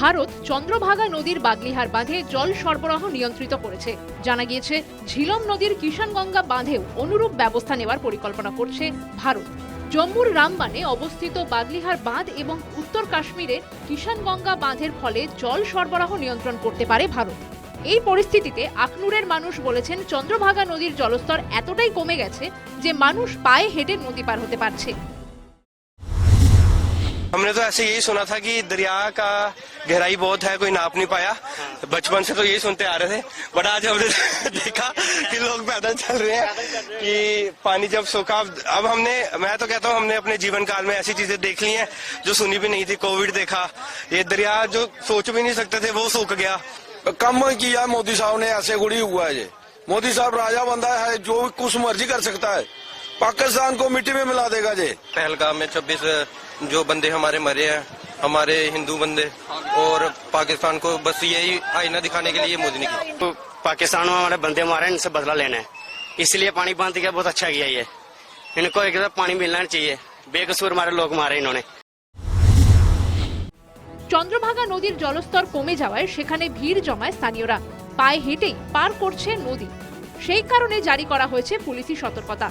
ভারত চন্দ্রভাগা নদীর বাগলিহার বাঁধে জল সরবরাহ নিয়ন্ত্রিত করেছে। জানা গিয়েছে, ঝিলম নদীর কিষানগঙ্গা বাঁধেও অনুরূপ ব্যবস্থা নেওয়ার পরিকল্পনা করছে ভারত। জম্মুর রামবানে অবস্থিত বাগলিহার বাঁধ এবং উত্তর কাশ্মীরের কিষানগঙ্গা বাঁধের ফলে জল সরবরাহ নিয়ন্ত্রণ করতে পারে ভারত। এই পরিস্থিতিতে আখনুরের মানুষ বলেছেন, চন্দ্রভাগা নদীর জলস্তর এতটাই কমে গেছে যে মানুষ পায়ে হেঁটে নদী পার হতে পারছে। हमने तो ऐसे यही सुना था कि दरिया का गहराई बहुत है कोई नाप नहीं पाया। बचपन से तो यही सुनते आ रहे थे। बट आज हमने देखा कि लोग पैदल चल रहे हैं कि पानी जब सूखा अब हमने मैं तो कहता हूँ हमने अपने जीवन काल में ऐसी चीज़ें देख ली हैं जो सुनी भी नहीं थी कोविड देखा। ये दरिया जो सोच भी नहीं सकते थे वो सूख गया। कम किया मोदी साहब ने ऐसे गुड़ी हुआ है ये। मोदी साहब राजा बंदा है जो कुछ मर्ज़ी कर सकता है। पाकिस्तान को मिट्टी में मिला देगा जे पहलगाम में छब्बीस जो बंदे हमारे मरे हैं हमारे हिंदू बंदे और पाकिस्तान को बस यही आईना दिखाने के लिए ये मोदी ने किया तो पाकिस्तान में हमारे बंदे मारे हैं, इनसे बदला लेना है इसलिए पानी बंद किया बहुत अच्छा किया ये इनको एक तरफ पानी मिलना चाहिए बेकसूर हमारे लोग मारे इन्होंने চন্দ্রভাগা নদীর জলস্তর কমে যাওয়ায় সেখানে ভিড় জমায় স্থানীয়রা পায়ে হেঁটেই পার করছে নদী সেই কারণে জারি করা হয়েছে পুলিশি সতর্কতা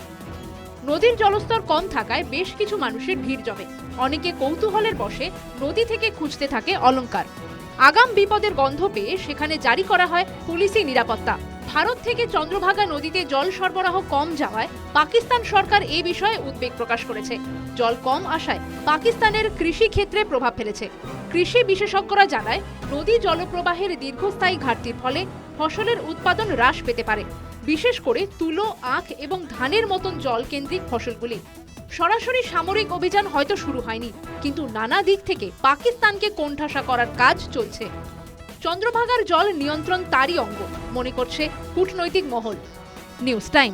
নদীর জলস্তর কম থাকায় বেশ কিছু মানুষের ভিড় জমে। অনেকে কৌতূহলের বসে নদী থেকে খুঁজতে থাকে অলংকার। আগাম বিপদের গন্ধ পেয়ে সেখানে জারি করা হয় পুলিশি নিরাপত্তা। ভারত থেকে চন্দ্রভাগা নদীতে জল সরবরাহ কম যাওয়ায় পাকিস্তান সরকার এ বিষয়ে উদ্বেগ প্রকাশ করেছে। জল কম আসায় পাকিস্তানের কৃষি ক্ষেত্রে প্রভাব ফেলেছে। কৃষি বিশেষজ্ঞরা জানায়, নদী জলপ্রবাহের দীর্ঘস্থায়ী ঘাটতির ফলে ফসলের উৎপাদন হ্রাস পেতে পারে। বিশেষ করে তুলো, আখ এবং ধানের মতন জলকেন্দ্রিক ফসলগুলি। সরাসরি সামরিক অভিযান হয়তো শুরু হয়নি, কিন্তু নানা দিক থেকে পাকিস্তানকে কোণঠাসা করার কাজ চলছে। চন্দ্রভাগার জল নিয়ন্ত্রণ তারই অঙ্গ, মনে করছে কূটনৈতিক মহল। News time.